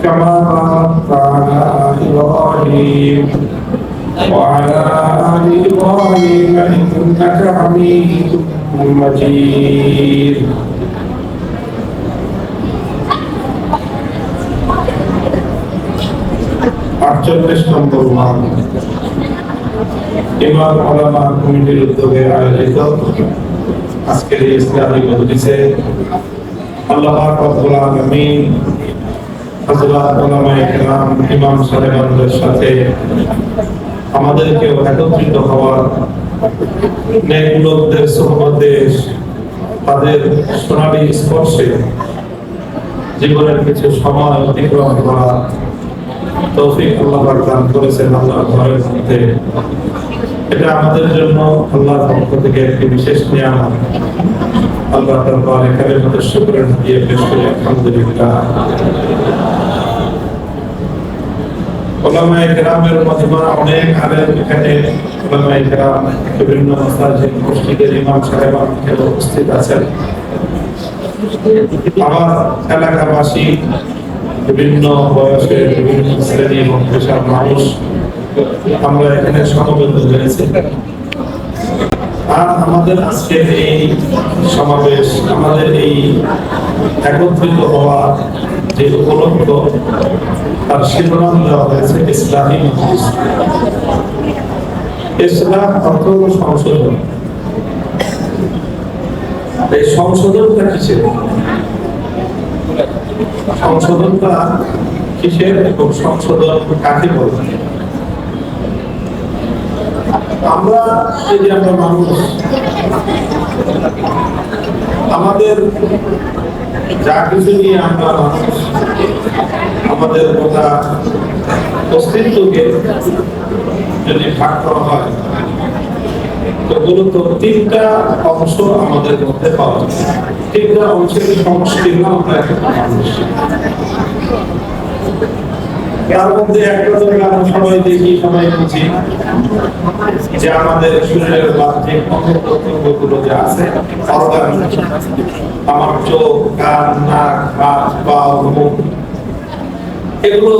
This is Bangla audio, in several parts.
كما باركت على إبراهيم وعلى آل إبراهيم إنك حميد مجيد আটচল্লিশ নম্বর মান ইমাম ওলামা কমিটির উদ্যোগে আয়োজিত আজকের এই ইসলামী মজলিসে আল্লাহ রব্বুল আলামিন হযরত ওলামায়ে কেরাম ইমাম তাদের জীবনের কিছু সময় অতিক্রম করা তৌফিক আল্লাহ দান করেছেন আল্লাহর ঘরের মধ্যে। এটা আমাদের জন্য আল্লাহর পক্ষ থেকে একটি বিশেষ নিয়ামত। আল্লাহ দরবার এখানে শুকরের দিয়ে পেশ করি আলহামদুলিল্লাহ। ওলামায়ে কেরামের মজমা অনেক আলেম এখানে। ওলামায়ে কেরাম বিভিন্ন মাসাজিদ উপস্থিত আছেন। আমার এলাকাবাসী বিভিন্ন বয়সের বিভিন্ন শ্রেণি এবং পেশার মানুষ আমরা এখানে সমবেত হয়েছি। আর আমাদের আজকের এই সমাবেশ, আমাদের এই একত্রিত হওয়া যে উপলক্ষ তার শিরোনাম দেওয়া হয়েছে ইসলামী। ইসলাম অর্থ সংশোধন। এই সংশোধনটা কিসের? সংশোধনটা কিসের এবং সংশোধন কাকে বলে? আমরা এই যে আমরা মানুষ, আমাদের যা কিছু নিয়ে আমরা আমাদের গোটা অস্তিত্বকে যদি ভাগ করা হয়, তো মূলত অংশ আমাদের মধ্যে পাওয়া যায়। তিনটা অংশের সমষ্টি আমরা তার মধ্যে একটা তো আমরা সবাই দেখি, সবাই বুঝি যে আমাদের শরীরের বাহ্যিক অঙ্গপ্রত্যঙ্গগুলো যে আছে আমার চোখ, কান, নাক, হাত, পা, মুখ, এগুলো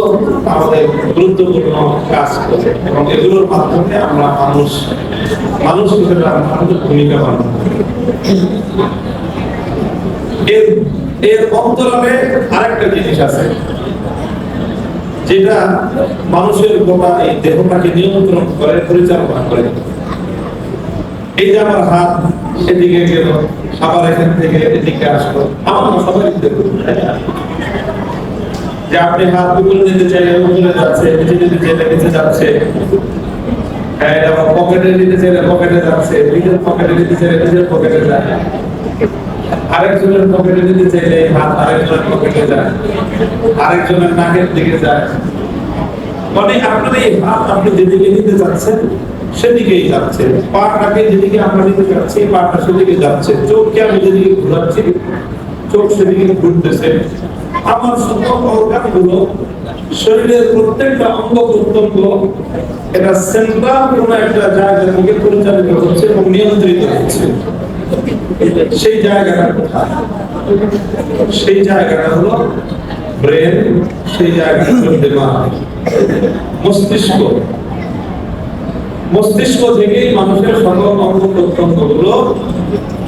আমাদের গুরুত্বপূর্ণ কাজ করে এবং এগুলোর মাধ্যমে আমরা মানুষ মানুষ হিসেবে আমাদের ভূমিকা পালন। এর এর অন্তরালে আরেকটা জিনিস আছে যেটা মানুষের এই দেহটাকে নিয়ন্ত্রণ করে, পরিচালনা করে। এই যে আমার হাত, এদিকে গেল, আবার এখান থেকে এদিকে আসলো। আমার সবাই দেখুন যে আপনি হাত চাইলে উপরে যাচ্ছে, নিচে চাইলে নিচে যাচ্ছে। হ্যাঁ এটা পকেটে নিতে চাইলে পকেটে যাচ্ছে, নিজের পকেটে নিতে চাইলে নিজের পকেটে যায়। আরেকজনের পকেটে নিতে চাইলে হাত আরেকজনের পকেটে যায়, আরেকজনের নাকের দিকে যায়। মানে আপনার এই হাত আপনি যেদিকে নিতে যাচ্ছেন, সেদিকেই যাচ্ছে। পাটাকে যেদিকে আমরা নিতে যাচ্ছি পাটা সেদিকে যাচ্ছে। চোখকে আমি যেদিকে ঘুরাচ্ছি, চোখ সেদিকে ঘুরতেছে। আমার সকলগুলো শরীরের প্রত্যেকটা অঙ্গ প্রত্যঙ্গ এটা সেন্ট্রাল একটা জায়গা থেকে পরিচালিত হচ্ছে এবং নিয়ন্ত্রিত হচ্ছে। সেই জায়গাটা কোথায়? সেই জায়গাটা হলো ব্রেন, সেই জায়গাটা দিমাগ। মস্তিষ্ক। মস্তিষ্ক থেকেই মানুষের সকল অঙ্গ প্রত্যঙ্গগুলো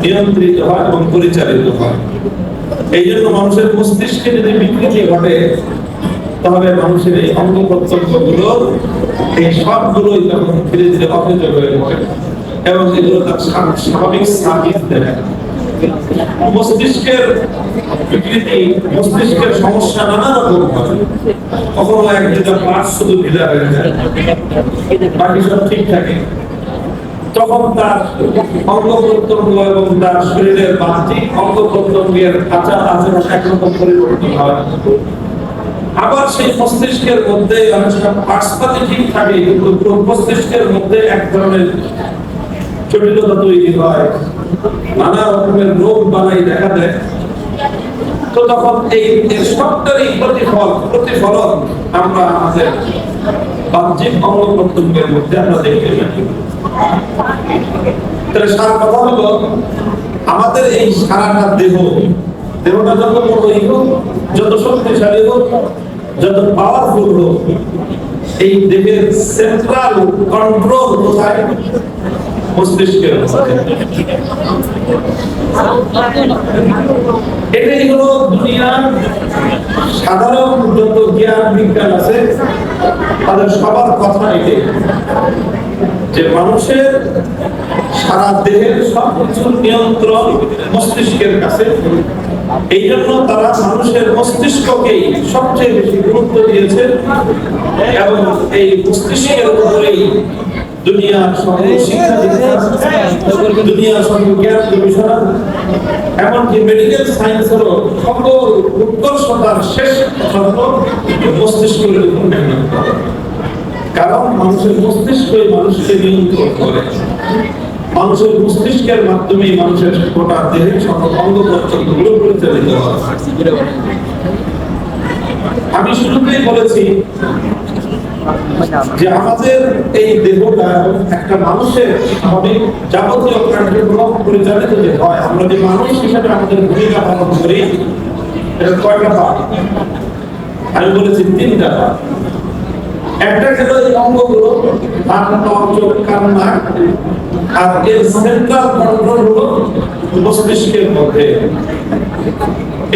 নিয়ন্ত্রিত হয় এবং পরিচালিত হয়। এই জন্য মানুষের মস্তিষ্কে যদি বিকৃতি ঘটে, তাহলে মানুষের এই অঙ্গ প্রত্যঙ্গগুলো এই সবগুলোই তখন ধীরে ধীরে অকেজ হয়ে পড়ে এবং স্বাভাবিক দেয় মস্তিষ্কের বিকৃতি, মস্তিষ্কের সমস্যা নানা রকম হয়। কখনো এক দুটা পার্ট শুধু ঢিলা হয়ে যায়। বাকি সব ঠিক থাকে। তখন তার অঙ্গ প্রত্যঙ্গ এবং তার শরীরের বাহ্যিক অঙ্গ প্রত্যঙ্গের আচার আচরণ একরকম পরিবর্তন হয়। আবার সেই মস্তিষ্কের মধ্যে অনেক সময় পার্সপাতি ঠিক থাকে, কিন্তু মস্তিষ্কের মধ্যে এক ধরনের জটিলতা তৈরি হয়। নানা রকমের রোগ বানাই দেখা দেয়। তো তখন এই সবটারই প্রতিফল, প্রতিফলন আমরা আমাদের বাহ্যিক অঙ্গ প্রত্যঙ্গের মধ্যে আমরা দেখতে তাহলে সার কথা হলো, আমাদের এই সারাটা দেহ, দেহটা যত বড়ই হোক, যত শক্তিশালী হোক, যত পাওয়ারফুল হোক, এই দেহের সেন্ট্রাল কন্ট্রোল কোথায়? মস্তিষ্কের এটাই হলো দুনিয়ার সাধারণ যত জ্ঞান, বিজ্ঞান আছে, তাদের সবার কথা এটাই। যে মানুষের সারা দেহের সবকিছুর নিয়ন্ত্রণ মস্তিষ্কের কাছে, এই জন্য তারা মানুষের মস্তিষ্ককেই সবচেয়ে বেশি গুরুত্ব দিয়েছে এবং এই মস্তিষ্কের উপরেই দুনিয়ার সকল শিক্ষা দুনিয়ার সকল জ্ঞান গবেষণা। এমনকি মেডিকেল সায়েন্সেরও সকল উৎকর্ষতার শেষ কথা মস্তিষ্কের উপর মেহনত করা। কারণ মানুষের মস্তিষ্কই মানুষকে নিয়ন্ত্রণ করে। মানুষের মস্তিষ্কের মাধ্যমে মানুষের গোটা দেহের সকল অঙ্গ প্রত্যঙ্গগুলো পরিচালিত হয়। আমি শুরুতেই বলেছি যে আমাদের এই দেহটা একটা মানুষের যাবতীয় কার্যক্রম পরিচালিত যে হয়, আমরা যে মানুষ আমাদের ভূমিকা পালন করি, এটা কয়টা ভাগ? আমি বলেছি তিনটা ভাগ। একটা এই অঙ্গগুলো আর এর সেন্ট্রাল কন্ট্রোল হলো মস্তিষ্কের মধ্যে।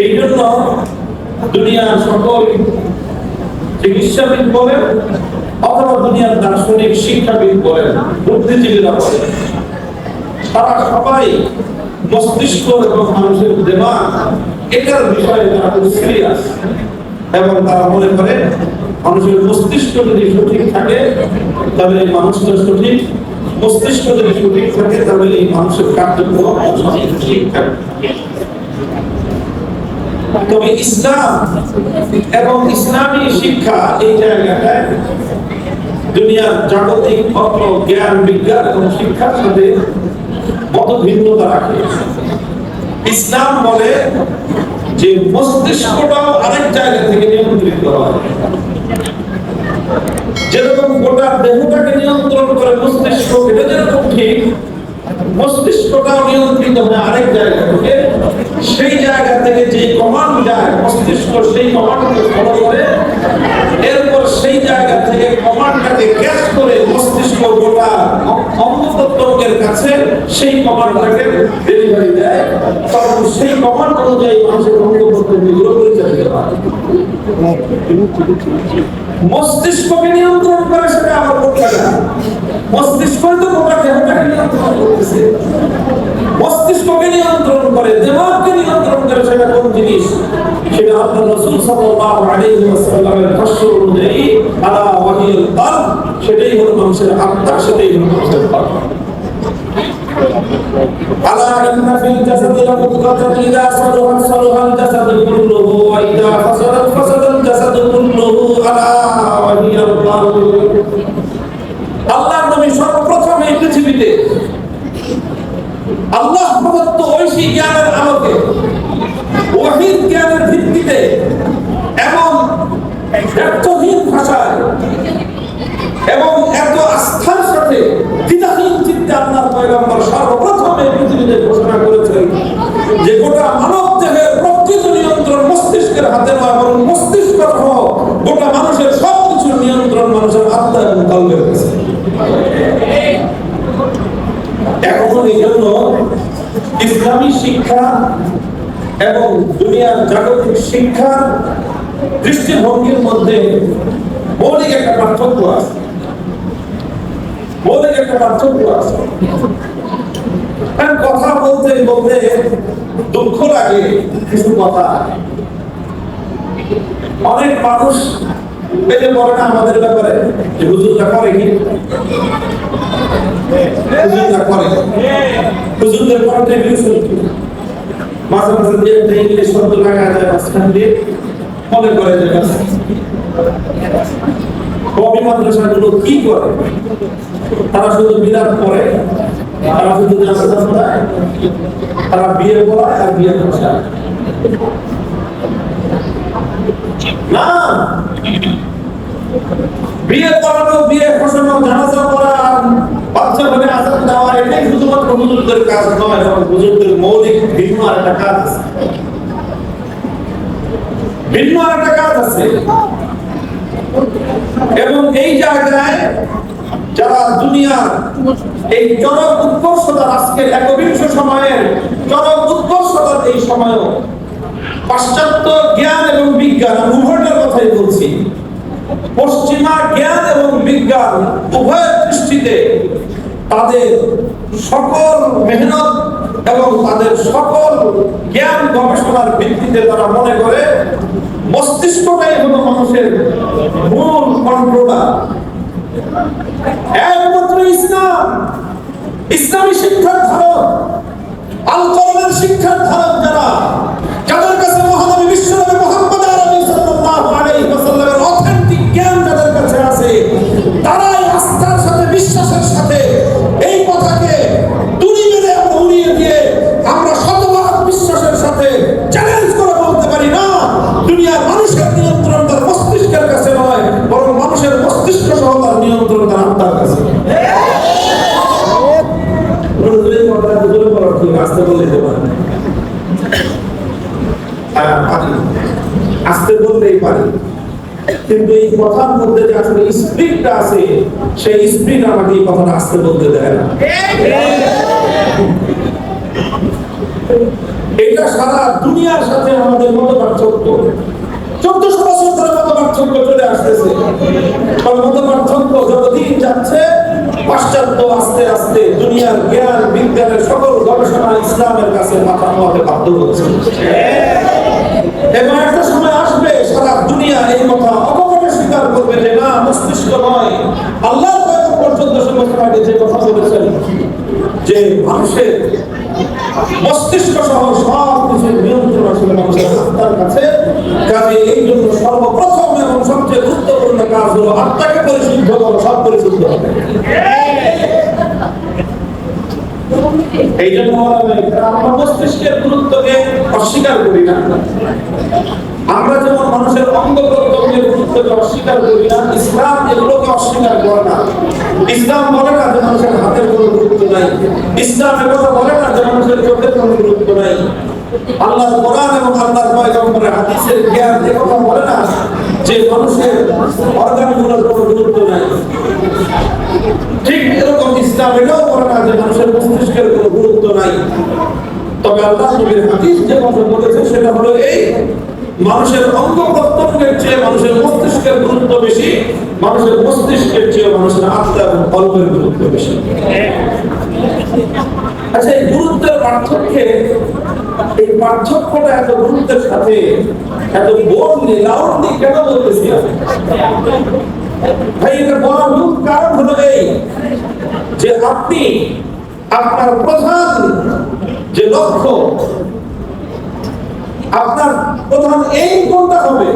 এই জন্য দুনিয়ার সকল চিকিৎসাবিদ বলেন অথবা দুনিয়ার দার্শনিক শিক্ষাবিদ বলেন, বুদ্ধিজীবীরা বলেন, তারা সবাই মস্তিষ্ক এবং মানুষের দেমাগ এটার বিষয়ে তারা খুব সিরিয়াস এবং তারা মনে করে, মানুষের মস্তিষ্ক যদি সঠিক থাকে, তাহলে মানুষটা সঠিক। মস্তিষ্ক যদি সঠিক থাকে, তাহলে এই মানুষের কার্যক্রম ঠিক থাকে তবে ইসলাম এবং ইসলামী শিক্ষা এই জায়গাটায় দুনিয়ার জাগতিক তত্ত্ব জ্ঞান, বিজ্ঞান এবং শিক্ষার সাথে মত ভিন্নতা রাখে। ইসলাম বলে যে মস্তিষ্কটাও আরেক জায়গা থেকে নিয়ন্ত্রিত হয়। যেরকম গোটা দেহটাকে নিয়ন্ত্রণ করে মস্তিষ্ক, এটা যেরকম ঠিক, মস্তিষ্কটাও নিয়ন্ত্রিত হয় আরেক জায়গা থেকে। সেই জায়গা থেকে যে কমান্ড যায়, মস্তিষ্ক সেই কমান্ডকে ফলো করে মস্তিষ্ক গোটা অঙ্গ প্রত্যঙ্গের কাছে সেই কমান্ডটাকে ডেলিভারি দেয়। তখন সেই কমান্ড অনুযায়ী মানুষের প্রত্যঙ্গগুলো পরিচালিত হয়। মস্তিষ্ককে নিয়ন্ত্রণ করে সেটা না। মস্তিষ্কই তো গোটা দেহটাকে নিয়ন্ত্রণ করতেছে। মস্তিষ্ককে নিয়ন্ত্রণ করে দেমাগকে নিয়ন্ত্রণ করে সেটা কোন জিনিস? সেটা আল্লাহ রাসূল সাল্লাল্লাহু আলাইহি ওয়াসাল্লামের ভাষ্য অনুযায়ী, আলা ওয়াহিল কালব সেটাই হলো মানুষের আত্মা, সেটাই হলো মানুষের কলব ألا إن في الجسد لمضغة إذا صلحت صلح الجسد كله وإذا فسدت فسد الجسد كله ألا وهي القلب আল্লাহ নবী সর্বপ্রথম এই পৃথিবীতে আল্লাহ প্রদত্ত ঐশী জ্ঞানের আলোকে ওয়াহিদ জ্ঞানের ভিত্তিতে এবং ব্যর্থহীন ভাষায় এবং এত আস্থার সাথে চিত্তে আল্লাহর পয়গম্বর সর্বপ্রথম পৃথিবীতে ঘোষণা করেছেন যে গোটা মানব দেহের প্রকৃত নিয়ন্ত্রণ মস্তিষ্কের হাতে নয়, বরং মস্তিষ্ক গোটা মানুষের সব কিছুর নিয়ন্ত্রণ মানুষের আত্মা এবং কল্পের কাছে এখন এই জন্য ইসলামী শিক্ষা এবং দুনিয়ার জাগতিক শিক্ষার দৃষ্টিভঙ্গির মধ্যে মৌলিক একটা পার্থক্য আছে। মৌলিক একটা পার্থক্য আছে। আর কথা বলতে বলতে দুঃখ লাগে, কিছু কথা অনেক মানুষ না আমাদের ব্যাপারে যে হুজুরটা করে কি? হুজুরটা করে। হুজুরদের মাঝে মাঝে যে একটা ইংলিশ শব্দ লাগা যায় মাঝখান দিয়ে। করে কবি মাদ্রাসাগুলো কি করে? তারা শুধু বিরাট করে তারা শুধু তারা বিয়ে পড়ায় আর বিয়ে বসায় না! বিয়ে পড়ানো, বিয়ে বসানো জানাজা আর বাচ্চা হলে আজাদ দেওয়া, এটাই শুধুমাত্র হুজুরদের কাজ নয় এবং হুজুরদের মৌলিক ভিন্ন আরেকটা কাজ আছে। ভিন্ন আরেকটা কাজ আছে। এবং এই জায়গায় যারা দুনিয়ার এই চরম উৎকর্ষতার আজকে একবিংশ সময়ের চরম উৎকর্ষতার এই সময়ও পাশ্চাত্য জ্ঞান এবং বিজ্ঞান উভয়টার কথাই বলছি, পশ্চিমা জ্ঞান এবং বিজ্ঞান উভয়ের দৃষ্টিতে তাদের সকল মেহনত এবং তাদের সকল জ্ঞান গবেষণার ভিত্তিতে তারা মনে করে মস্তিষ্কটাই হলো মানুষের মূল কন্ট্রোলার একমাত্র ইসলাম। ইসলামী শিক্ষার ধারক। আল কোরআনের শিক্ষার ধারক যারা, যাদের কাছে কথার মধ্যে যে আসলে স্পিডটা আছে, সেই স্পিড আমাকে এই কথাটা আস্তে বলতে দেয় না। এটা সারা দুনিয়ার সাথে আমাদের মত পার্থক্য? চোদ্দশো বছর ধরে মত পার্থক্য চলে আসতেছে। মত পার্থক্য? যতদিন যাচ্ছে, পাশ্চাত্য আস্তে আস্তে দুনিয়ার জ্ঞান, বিজ্ঞানের সকল গবেষণা ইসলামের কাছে মাথা নোয়াতে বাধ্য হচ্ছে। এবং একটা সময় আসবে, সারা দুনিয়া এই কথা মস্তিষ্ক নয়। আল্লাহ পর্যন্ত আগে যে কথা বলেছেন, যে মানুষের মস্তিষ্ক সহ সব কিছুর নিয়ন্ত্রণ আসলে মানুষের আত্মার কাছে। কাজে এই জন্য সর্বপ্রথম এবং সবচেয়ে গুরুত্বপূর্ণ কাজ হলো আত্মাকে পরিশুদ্ধ করো, সব পরিশুদ্ধ এই জন্য আমরা মস্তিষ্কের গুরুত্বকে অস্বীকার করি না। আমরা যেমন মানুষের অঙ্গ প্রত্যঙ্গের গুরুত্বকে অস্বীকার করি না, ইসলাম এগুলোকে অস্বীকার করে না। ইসলাম বলে না যে মানুষের হাতের কোনো গুরুত্ব নাই। ইসলাম কথা বলে না যে মানুষের চোখের কোনো গুরুত্ব নাই। আল্লাহর কোরআন এবং আল্লাহর পয়গম্বরের হাদিসের জ্ঞান এ কথা বলে না যে মানুষের অর্গানগুলোর কোনো গুরুত্ব নাই। ঠিক এরকম ইসলাম এটাও বলে না যে মানুষের মস্তিষ্কের কোনো গুরুত্ব নাই। তবে আল্লাহ নবীর হাদিস যে কথা বলেছে সেটা হলো এই মানুষের অঙ্গ প্রত্যঙ্গের চেয়ে মানুষের মস্তিষ্কের গুরুত্ব বেশি, মানুষের মস্তিষ্কের চেয়ে মানুষের আত্মা এবং কল্পের গুরুত্ব বেশি। আচ্ছা এই গুরুত্বের পার্থক্যে, এই পার্থক্যটা এত গুরুত্বের সাথে, এত লাউডলি কেন বলতেছি ভাই, এটা বলার মূল কারণ হলো এই যে আপনি আপনার প্রধান যে লক্ষ্য প্রধান এইম কোনটা হবে?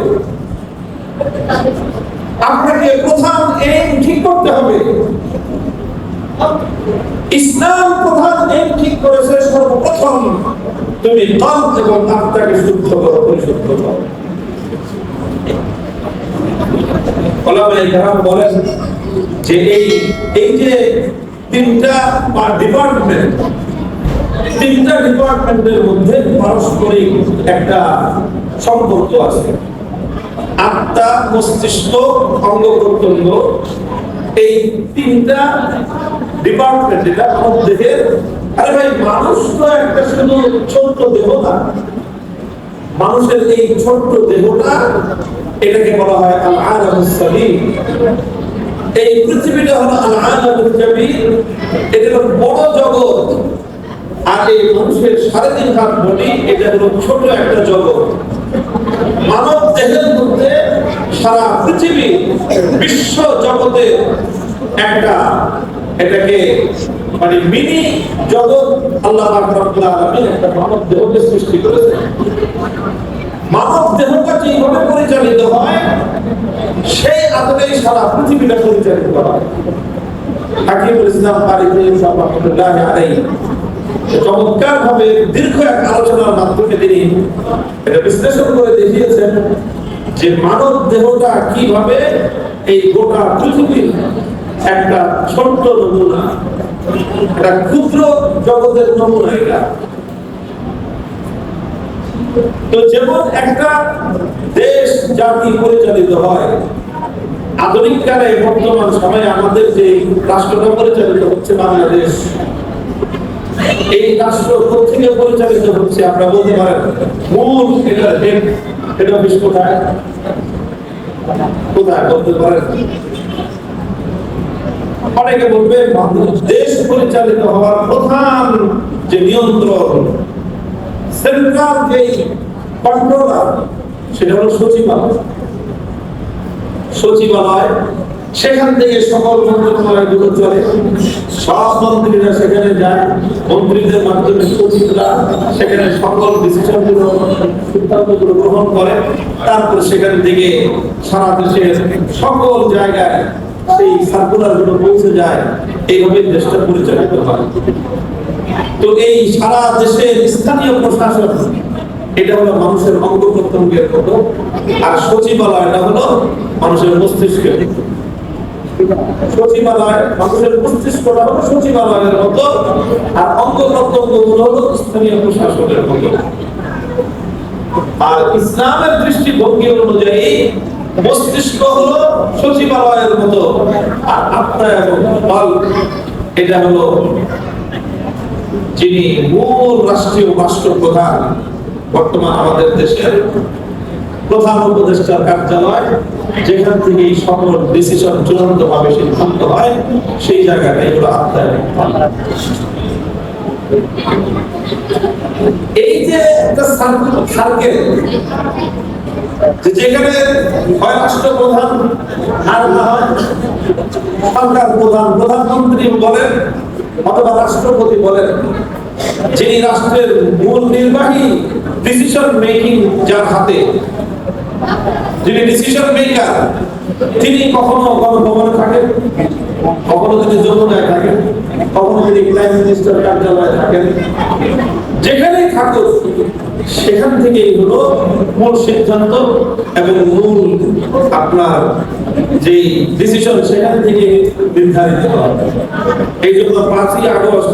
আপনাকে প্রধান এইম ঠিক করতে হবে। ইসলাম প্রধান এইম ঠিক করেছে, সর্বপ্রথম তুমি কল এবং আত্মাকে শুদ্ধ করো, পরিশুদ্ধ করো। বলেন যে এই এই যে তিনটা ডিপার্টমেন্ট তিনটা ডিপার্টমেন্টের মধ্যে পারস্পরিক একটা সম্পর্ক আছে। আত্মা মস্তিষ্ক অঙ্গ প্রত্যঙ্গ এই তিনটা ডিপার্টমেন্ট এটা দেহের। আরে ভাই, মানুষ তো একটা শুধু ছোট্ট দেহ না। মানুষের এই ছোট্ট দেহটা এটাকে বলা হয় আল সালিম এই পৃথিবীটা হলো আল এটা বড় জগৎ। আর এই মানুষের সাড়ে তিন হাত এটা হলো ছোট একটা জগৎ। মানব দেহের মধ্যে সারা পৃথিবী বিশ্ব জগতে একটা, এটাকে মানে মিনি জগৎ আল্লাহ একটা মানব দেহকে সৃষ্টি করেছে মানব দেহটা যেভাবে পরিচালিত হয়? সেই আদরেই সারা পৃথিবীটা পরিচালিত হয়। হাকিমুল ইসলাম আলাইহি চমৎকার ভাবে দীর্ঘ এক আলোচনার মাধ্যমে তিনি এটা বিশ্লেষণ করে দেখিয়েছেন যে মানব দেহটা কীভাবে এই গোটা পৃথিবীর একটা ছোট্ট নমুনা, একটা ক্ষুদ্র জগতের নমুনা এটা। তো যেমন একটা দেশ, জাতি পরিচালিত হয়, আধুনিক কালে বর্তমান সময়ে আমাদের যে রাষ্ট্রটা পরিচালিত হচ্ছে বাংলাদেশ। এই রাষ্ট্র পরিচালিত হচ্ছে বলতে পারেন, মূল এটা অফিস কোথায়? কোথায় বলতে পারেন? অনেকে বলবে দেশ পরিচালিত হওয়ার প্রধান যে নিয়ন্ত্রণ, সেন্ট্রাল যে কন্ট্রোলার, সেটা হলো সচিবালয়। সচিবালয় সেখান থেকে সকল মন্ত্রণালয়গুলো চলে। সব মন্ত্রীরা সেখানে যায়। মন্ত্রীদের মাধ্যমে সচিবরা সেখানে সকল ডিসিশনগুলো সিদ্ধান্তগুলো গ্রহণ করে। তারপর সেখান থেকে সারা দেশের সকল জায়গায় সেই সার্কুলারগুলো পৌঁছে যায়। এইভাবে দেশটা পরিচালিত হয়। তো এই সারা দেশের স্থানীয় প্রশাসন, এটা হলো মানুষের অঙ্গ প্রত্যঙ্গের মতো। আর সচিবালয়টা হলো মানুষের মস্তিষ্কের আর ইসলামের দৃষ্টিভঙ্গি অনুযায়ী মস্তিষ্ক হলো সচিবালয়ের মতো। আর আত্মা এবং এটা হলো যিনি মূল রাষ্ট্রীয় রাষ্ট্রপ্রধান, বর্তমান আমাদের দেশের প্রধান উপদেষ্টার কার্যালয়, যেখান থেকে এই সকল ডিসিশন চূড়ান্ত ভাবে সিদ্ধান্ত হয়, সেই জায়গাটা এগুলো আত্মা এবং বল। এই যে যেখানে হয় রাষ্ট্রপ্রধান হয়, সরকার প্রধান, প্রধানমন্ত্রী বলেন অথবা রাষ্ট্রপতি বলেন, যিনি রাষ্ট্রের মূল নির্বাহী ডিসিশন মেকিং যার হাতে যিনি ডিসিশন মেকার তিনি কখনো গণভবনে থাকেন? কখনো তিনি যমুনায় থাকেন? কখনো তিনি প্রাইম মিনিস্টার কার্যালয়ে থাকেন? যেখানেই থাকুক, সেখান থেকেই হলো মূল সিদ্ধান্ত এবং মূল আপনার যে ডিসিশন সেখান থেকে নির্ধারিত এই জন্য পাঁচই আগস্ট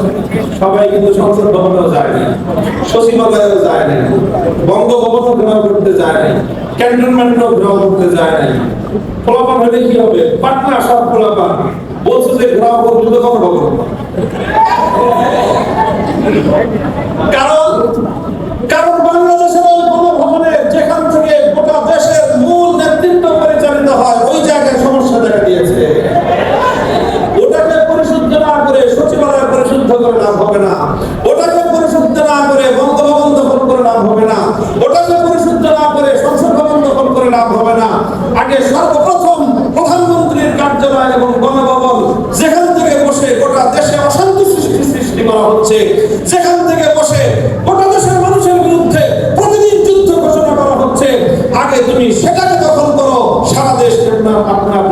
সবাই কিন্তু সংসদ ভবনেও যায়নি সচিবালয়েও যায় নাই বঙ্গভবনও ঘেরাও করতে যায় নাই, ক্যান্টনমেন্টও ঘেরাও করতে যায় নাই। ফলাফল হলে কি হবে? পাটনা সব ফলাফল। বলছে যে ঘেরাও করবে তো কখন হবে কারণ কারণ বাংলাদেশের ওই গণভবনে যেখান থেকে গোটা দেশের মূল নেতৃত্ব পরিচালিত হয় ওই জায়গায় সমস্যা দেখা দিয়েছে। ওটাকে পরিশুদ্ধ না করে সচিবালয় পরিশুদ্ধ করে লাভ হবে না। ওটাকে পরিশুদ্ধ না করে দখল করে লাভ হবে না। ওটাকে পরিশুদ্ধ না করে সংসদ ভবন দখল করে লাভ হবে না। আগে সর্বপ্রথম প্রধানমন্ত্রীর কার্যালয় এবং গণভবন যেখান থেকে বসে গোটা দেশে অশান্তি সৃষ্টি সৃষ্টি করা হচ্ছে, যেখান থেকে বসে গোটা দেশের মানুষের বিরুদ্ধে প্রতিদিন যুদ্ধ ঘোষণা করা হচ্ছে, আগে তুমি সেটাকে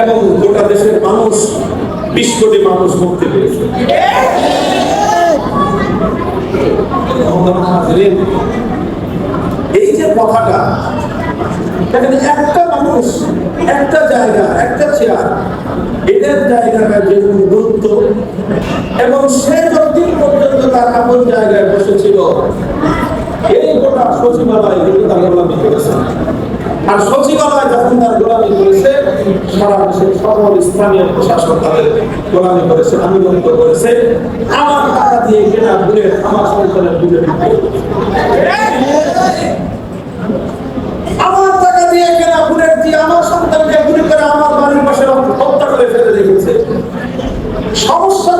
এবং গোটা দেশের মানুষ, বিশ কোটি মানুষ মুক্তি পেয়েছে। এই যে কথাটা একটা মানুষ, একটা জায়গা, একটা চেয়ার এটার জায়গাটা যে গুরুত্ব। এবং সে যতদিন পর্যন্ত তার আপন জায়গায় বসেছিল, এই গোটা সচিবালয় তার গোলামি করেছে। আর সচিবালয় যখন তার গোলামি করেছে, সারা দেশের সকল স্থানীয় প্রশাসন তাদের গোলামি করেছে আনুগত্য করেছে। আমার টাকা দিয়ে কেনা বুলেট আমার সন্তানের বুলেট আমার টাকা দিয়ে কেনা বুলেট দিয়ে সন্তানকে করে আমার বাড়ির করে ফেলে রেখেছে। সমস্যা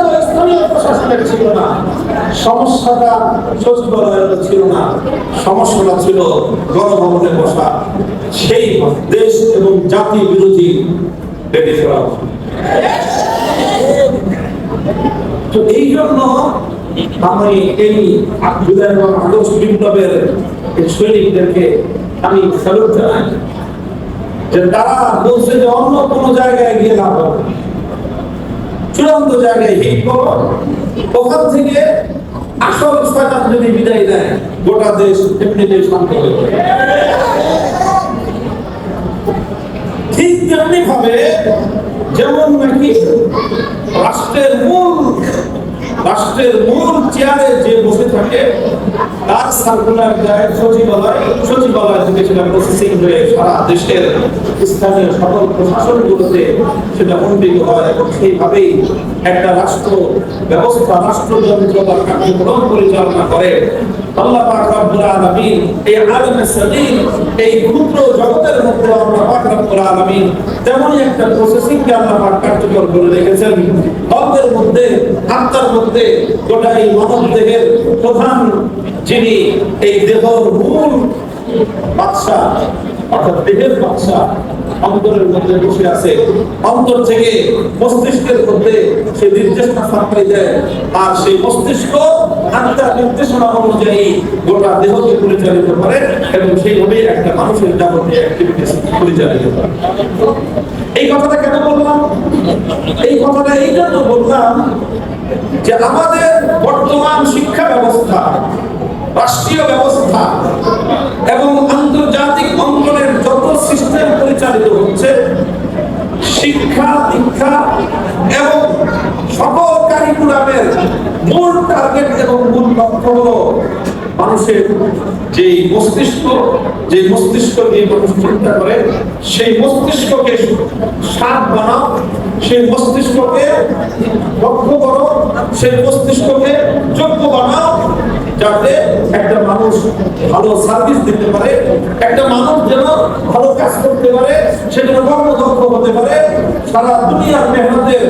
সমস্যাটা ছিল গণভবনে বসা সেই দেশ এবং জাতি বিরোধী তো এই জন্য আমি এই জুলাই বিপ্লবের সৈনিকদেরকে আমি স্যালুট জানাই যে তারা বলছে যে অন্য কোনো জায়গায় গিয়ে লাভ হবে। চূড়ান্ত জায়গায় হিট করো ওখান থেকে আসল শয়তান যদি বিদায় দেয় গোটা দেশ এমনিতেই শান্ত হয়ে ঠিক তেমনি ভাবে যেমন নাকি রাষ্ট্রের মূল রাষ্ট্রের মূল চেয়ারে যে বসে থাকে, তার সার্কুলার যায় সচিবালয় সচিবালয় থেকে সেটা প্রসেসিং হয়ে সারা দেশের স্থানীয় সকল প্রশাসনগুলোতে সেটা উন্নীত হয় এবং সেইভাবেই একটা রাষ্ট্র ব্যবস্থা রাষ্ট্রযন্ত্র বা কার্যক্রম পরিচালনা করে। আল্লাহ পাক রব্বুল আলামিন, এই আলমে সাদিন এই ক্ষুদ্র জগতের মধ্যে আল্লাহ পাক রব্বুল আলামিন তেমনই একটা প্রসেসিং কে আল্লাহ পাক কার্যকর করে রেখেছেন। হকের মধ্যে, আত্মার মধ্যে গোটা এই মানব দেহের প্রধান যিনি এই দেহর মূল বাদশা অর্থাৎ দেহের বাদশা অন্তরের মধ্যে বসে আছে। অন্তর থেকে মস্তিষ্কের মধ্যে সে নির্দেশনা ফাঁকাই দেয়। আর সেই মস্তিষ্ক নির্দেশনা অনুযায়ী গোটা দেহকে পরিচালিত করে এবং সেইভাবে একটা মানুষের যাবতীয় অ্যাক্টিভিটিস পরিচালিত করে এই কথাটা কেন বললাম? এই কথাটা এই জন্য বললাম যে আমাদের বর্তমান শিক্ষা ব্যবস্থা, রাষ্ট্রীয় ব্যবস্থা এবং আন্তর্জাতিক অঙ্গনের যত সিস্টেম পরিচালিত হচ্ছে শিক্ষা দীক্ষা এবং সকল কারিকুলামের মূল টার্গেট এবং মূল লক্ষ্য হলো মানুষের যে মস্তিষ্ক যে মস্তিষ্ক দিয়ে মানুষ চিন্তা করে, সেই মস্তিষ্ককে সাত বানাও, সেই মস্তিষ্ককে লক্ষ্য করো, সেই মস্তিষ্ককে যোগ্য বানাও যাতে একটা মানুষ ভালো সার্ভিস দিতে পারে, একটা মানুষ যেন ভালো কাজ করতে পারে, সে কর্মদক্ষ হতে পারে, সারা দুনিয়ার মেহনতের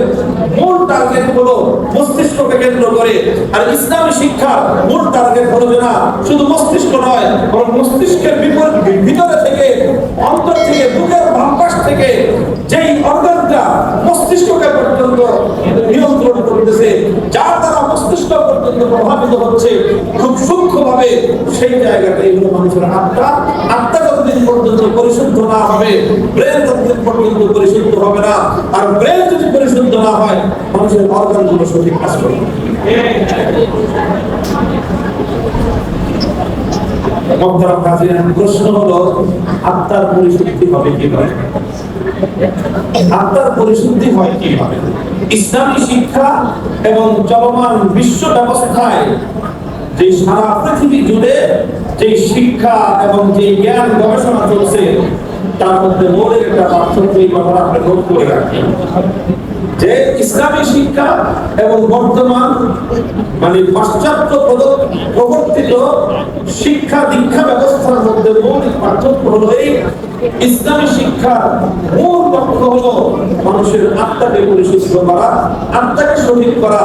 মূল টার্গেট হলো মস্তিষ্ককে কেন্দ্র করে। আর ইসলামী শিক্ষার মূল টার্গেট হলো যে না, শুধু মস্তিষ্ক নয়, বরং মস্তিষ্কের বিপরীত ভিতরে থেকে, অন্তর থেকে, বুকের বামপাশ থেকে যেই অর্গানটা মস্তিষ্ককে পর্যন্ত নিয়ন্ত্রণ করতেছে, যার দ্বারা মস্তিষ্ক পর্যন্ত প্রভাবিত হচ্ছে, খুব সূক্ষ্মভাবে সেই জায়গাটা এগুলো মানুষের আত্মা আত্মা যতদিন পর্যন্ত পরিশুদ্ধ না হবে, ব্রেন ততদিন পর্যন্ত পরিশুদ্ধ হবে না। আর ব্রেন যদি পরিশুদ্ধ না হয়, মানুষের অর্গানগুলো সঠিক কাজ করবে প্রশ্ন হলো, আত্মার পরিশুদ্ধি হবে কীভাবে? আত্মার পরিশুদ্ধি হয় কীভাবে? ইসলামী শিক্ষা এবং চলমান বিশ্ব ব্যবস্থায় যে সারা পৃথিবী জুড়ে যে শিক্ষা এবং যে জ্ঞান গবেষণা চলছে, তার মধ্যে মৌলিক একটা পার্থক্য এই ঘটনা আপনি করে রাখেন যে ইসলামী শিক্ষা এবং বর্তমান মানে পাশ্চাত্য প্রবর্তিত শিক্ষা দীক্ষা ব্যবস্থার মধ্যে মৌলিক পার্থক্য হলো এই, ইসলামী শিক্ষার মূল লক্ষ্য হলো মানুষের আত্মাকে পরিশুদ্ধ করা, আত্মাকে শহীদ করা,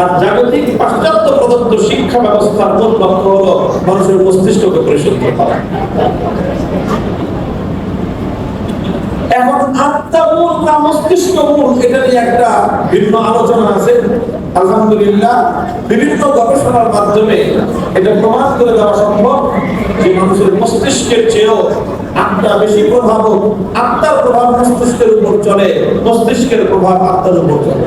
আর জাগতিক পাশ্চাত্য প্রদত্ত শিক্ষা ব্যবস্থার মূল লক্ষ্য হলো মানুষের মস্তিষ্ককে পরিশুদ্ধ করা। এখন আত্মা মূল না মস্তিষ্ক মূল, এটা নিয়ে একটা ভিন্ন আলোচনা আছে। আলহামদুলিল্লাহ, বিভিন্ন গবেষণার মাধ্যমে এটা প্রমাণ করে দেওয়া সম্ভব যে মানুষের মস্তিষ্কের চেয়েও আত্মা বেশি প্রভাব, আত্মার প্রভাব মস্তিষ্কের উপর চলে, মস্তিষ্কের প্রভাব আত্মার উপর চলে।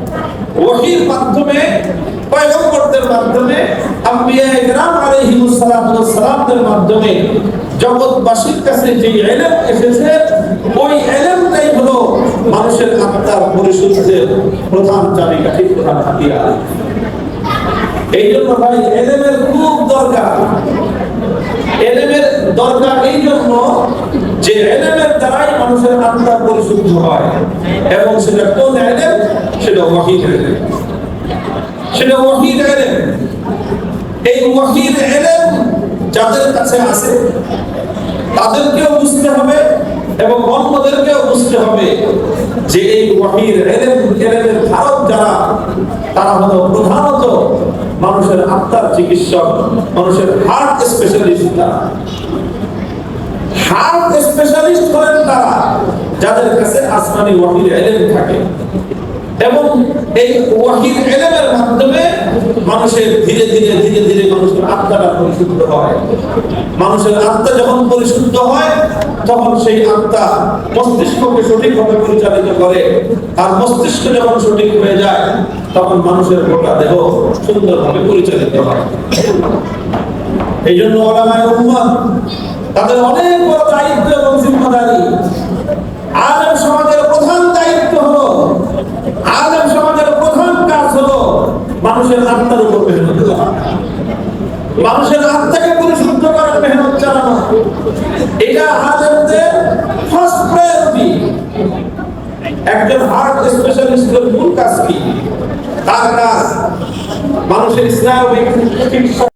ওহির মাধ্যমে, পয়গম্বরদের মাধ্যমে, আম্বিয়া ইকরাম আলাইহিমুস সালাতু মাধ্যমে জগৎবাসীর কাছে যে ইলম এসেছে, ওই ইলমটাই হলো মানুষের আত্মার পরিশুদ্ধের প্রধান চাবিকাঠি, প্রধান হাতিয়ার। এই জন্য ভাই, এলেমের খুব দরকার। এলেমের দরকার এই জন্য যে এলেমের দ্বারাই মানুষের আত্মা পরিশুদ্ধ হয়। এবং সেটা কোন এলেম? সেটা ওয়াহিদ এলেম। সেটা ওয়াহিদ এলেম। এই ওয়াহিদ এলেম যাদের কাছে আছে, তাদেরকেও বুঝতে হবে এবং অন্যদেরকেও বুঝতে হবে যে এই ওয়াহির এলেম, এলেমের ধারক যারা, তারা হলো প্রধানত মানুষের আত্মার চিকিৎসক, মানুষের হার্ট স্পেশালিস্ট তারা হার্ট স্পেশালিস্ট হলেন তারা, যাদের কাছে আসমানি ওয়াহির এলেম থাকে। এবং এই ওয়াহির এলেমের মাধ্যমে মানুষের ধীরে ধীরে ধীরে ধীরে মানুষের আত্মাটা পরিশুদ্ধ হয়। মানুষের আত্মা যখন পরিশুদ্ধ হয়, তখন সেই আত্মা মস্তিষ্ককে সঠিকভাবে পরিচালিত করে। আর মস্তিষ্ক যখন সঠিক হয়ে যায়, তখন মানুষের গোটা দেহ সুন্দরভাবে পরিচালিত হয়। এই জন্য ওলামায়ে উম্মাহ তাদের অনেক বড় দায়িত্ব এবং জিম্মাদারি। আলেম সমাজের প্রধান দায়িত্ব হলো, আলেম সমাজের প্রধান কাজ হলো মানুষের আত্মার উপর মেহনত মানুষের আত্মাকে পরিশুদ্ধ করার মেহনত চালানো। এটা আলেমদের ফার্স্ট প্রায়োরিটি একজন হার্ট স্পেশালিস্টের মূল কাজ কি? তার কাজ মানুষের স্নায়বিক চিকিৎসা